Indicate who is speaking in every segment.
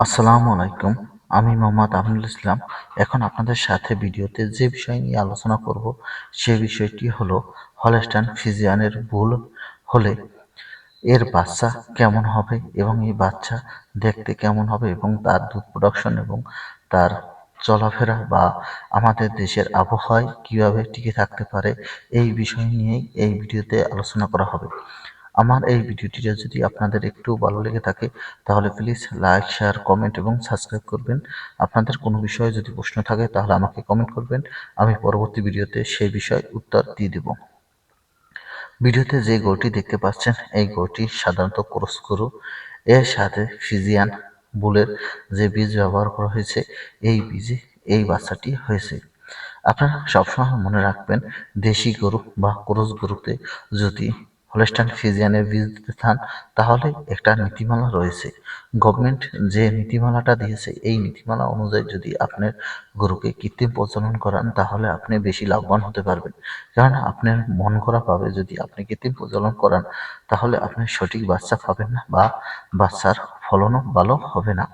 Speaker 1: আসসালামু আলাইকুম। আমি মোহাম্মদ আমিনুল ইসলাম। এখন আপনাদের সাথে ভিডিওতে যে বিষয় নিয়ে আলোচনা করব, সে বিষয়টি হলো হলস্টাইন ফিজিয়ানের ভুল হলে এর বাচ্চা কেমন হবে এবং এই বাচ্চা দেখতে কেমন হবে এবং তার দুধ প্রোডাকশন এবং তার চলাফেরা বা আমাদের দেশের আবহাওয়ায় কীভাবে টিকে থাকতে পারে, এই বিষয় নিয়েই এই ভিডিওতে আলোচনা করা হবে। আমার এই ভিডিওটিটা যদি আপনাদের একটু ভালো লেগে থাকে, তাহলে প্লিজ লাইক শেয়ার কমেন্ট এবং সাবস্ক্রাইব করবেন। আপনাদের কোনো বিষয়ে যদি প্রশ্ন থাকে, তাহলে আমাকে কমেন্ট করবেন। আমি পরবর্তী ভিডিওতে সেই বিষয়ে উত্তর দিয়ে দেব। ভিডিওতে যে গরুটি দেখতে পাচ্ছেন, এই গরুটি সাধারণত ক্রস গরু। এর সাথে ফিজিয়ান বুলের যে বীজ ব্যবহার করা হয়েছে, এই বীজে এই বাচ্চাটি হয়েছে। আপনারা সবসময় মনে রাখবেন, দেশি গরু বা ক্রস গরুতে যদি হলস্টাইন ফিজিয়ানের বীজ দিতে চান তাহলে একটা নীতিমালা রয়েছে। গভর্নমেন্ট যে নীতিমালাটা দিয়েছে, এই নীতিমালা অনুযায়ী যদি আপনার গরুকে কৃত্রিম প্রজনন করান, তাহলে আপনি বেশি লাভবান হতে পারবেন। কারণ আপনার মন করা পাবে যদি আপনি কৃত্রিম প্রজনন করান, তাহলে আপনি সঠিক বাচ্চা পাবেন না বা বাচ্চার ফলনও ভালো হবে না।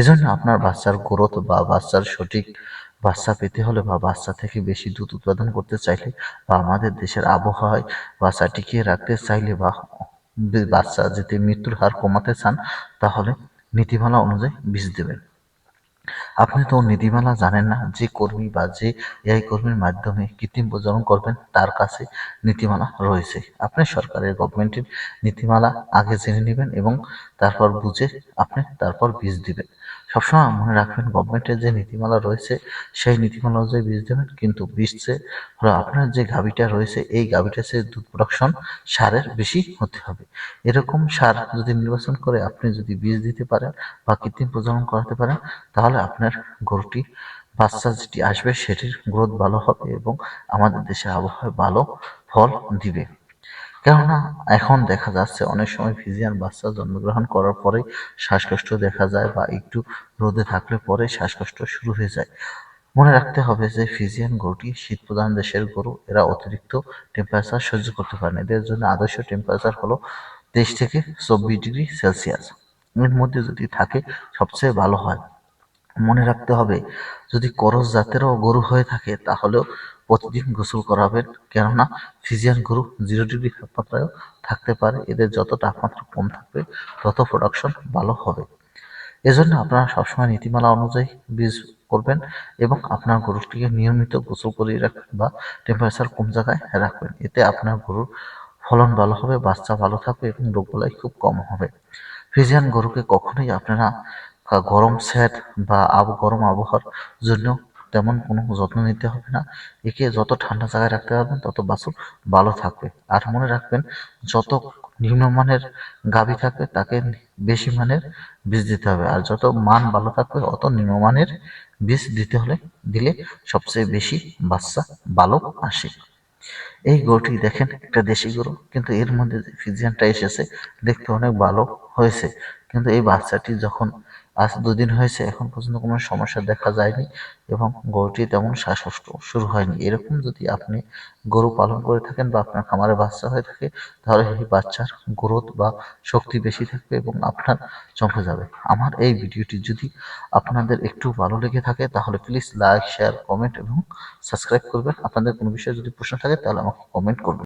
Speaker 1: এজন্য আপনার বাচ্চার গ্রোথ বা বাচ্চার সঠিক বাচ্চা পেতে হলে বা বাচ্চা থেকে বেশি দুধ উৎপাদন করতে চাইলে বা আমাদের দেশের আবহাওয়ায় বাচ্চা টিকিয়ে রাখতে চাইলে বা বাচ্চা যদি মৃত্যুর হার কমাতে চান, তাহলে নীতিমালা অনুযায়ী বীজ দেবেন। আপনি তো নীতিমালা জানেন না, যে কর্মী বা যে এআই কর্মীর মাধ্যমে কৃত্রিম প্রজনন করবেন, তার কাছে নীতিমালা রয়েছে। আপনি সরকারের, গভর্নমেন্টের নীতিমালা আগে জেনে নেবেন এবং তারপর বুঝে আপনি তারপর বীজ দিবেন। সবসময় মনে রাখবেন গভর্নমেন্টের যে নীতিমালা রয়েছে, সেই নীতিমালা অনুযায়ী বীজ দেবেন, কিন্তু বীজে হলো আপনার যে গাভিটা রয়েছে, এই গাভিটা সে দুধ প্রোডাকশন সারের বেশি হতে হবে। এরকম সার যদি নির্বাচন করে আপনি যদি বীজ দিতে পারেন বা কৃত্রিম প্রজনন করাতে পারেন, তাহলে আপনার গরুটি, বাচ্চা যেটি আসবে, সেটির গ্রোথ ভালো হবে এবং আমাদের দেশের আবহাওয়া ভালো ফল দিবে। কেননা এখন দেখা যাচ্ছে অনেক সময় ফিজিয়ান বাচ্চা জন্মগ্রহণ করার পরেই শ্বাসকষ্ট দেখা যায় বা একটু রোদে থাকলে পরে শ্বাসকষ্ট শুরু হয়ে যায়। মনে রাখতে হবে যে ফিজিয়ান গরুটি শীত প্রধান দেশের গরু। এরা অতিরিক্ত টেম্পারেচার সহ্য করতে পারে না। এদের জন্য আদর্শ টেম্পারেচার হলো তেইশ থেকে চব্বিশ ডিগ্রি সেলসিয়াস। এর মধ্যে যদি থাকে, সবচেয়ে ভালো হয়। মনে রাখতে হবে, যদি করস জাতেরও গরু হয়ে থাকে, তাহলেও প্রতিদিন গোসল করাবেন। কেননা, ফিজিয়ান গরু জিরো ডিগ্রি তাপমাত্রায়ও থাকতে পারে। এদের যত তাপমাত্রা কম থাকবে, তত প্রোডাকশন ভালো হবে। এজন্য আপনারা সবসময় নীতিমালা অনুযায়ী বীজ করবেন এবং আপনার গরুটিকে নিয়মিত গোসল করিয়ে রাখবেন বা টেম্পারেচার কম জায়গায় রাখবেন। এতে আপনার গরুর ফলন ভালো হবে, বাচ্চা ভালো থাকবে এবং রোগবালাই খুব কম হবে। ফ্রিজিয়ান গরুকে কখনোই আপনারা গরম স্যাট বা আবু, গরম আবহাওয়ার জন্য তেমন কোনো যত্ন নিতে হবে না। একে যত ঠান্ডা জায়গায় রাখতে পারবেন, তত বাছুর ভালো থাকবে। আর মনে রাখবেন, যত নিম্নমানের গাভী থাকবে, তাকে বেশি মানের বীজ দিতে হবে। আর যত মান ভালো থাকবে, অত নিম্নমানের বীজ দিতে হলে, দিলে সবচেয়ে বেশি বাচ্চা ভালো আসে। এই গরুটি দেখেন, একটা দেশি গরু, কিন্তু এর মধ্যে ফিজিয়ানটা এসেছে, দেখতে অনেক ভালো হয়েছে। কিন্তু এই বাচ্চাটি যখন আজ দুদিন হয়েছে, এখন পর্যন্ত কোনো সমস্যা দেখা যায়নি এবং গরুটি তেমন শ্বাসকষ্ট শুরু হয়নি। এরকম যদি আপনি গরু পালন করে থাকেন বা আপনার খামারে বাচ্চা হয়ে থাকে, তাহলে সেই বাচ্চার গ্রোথ বা শক্তি বেশি থাকবে এবং আপনার চমকে যাবে। আমার এই ভিডিওটি যদি আপনাদের একটু ভালো লেগে থাকে, তাহলে প্লিজ লাইক শেয়ার কমেন্ট এবং সাবস্ক্রাইব করবেন। আপনাদের কোনো বিষয়ে যদি প্রশ্ন থাকে, তাহলে আমাকে কমেন্ট করবেন।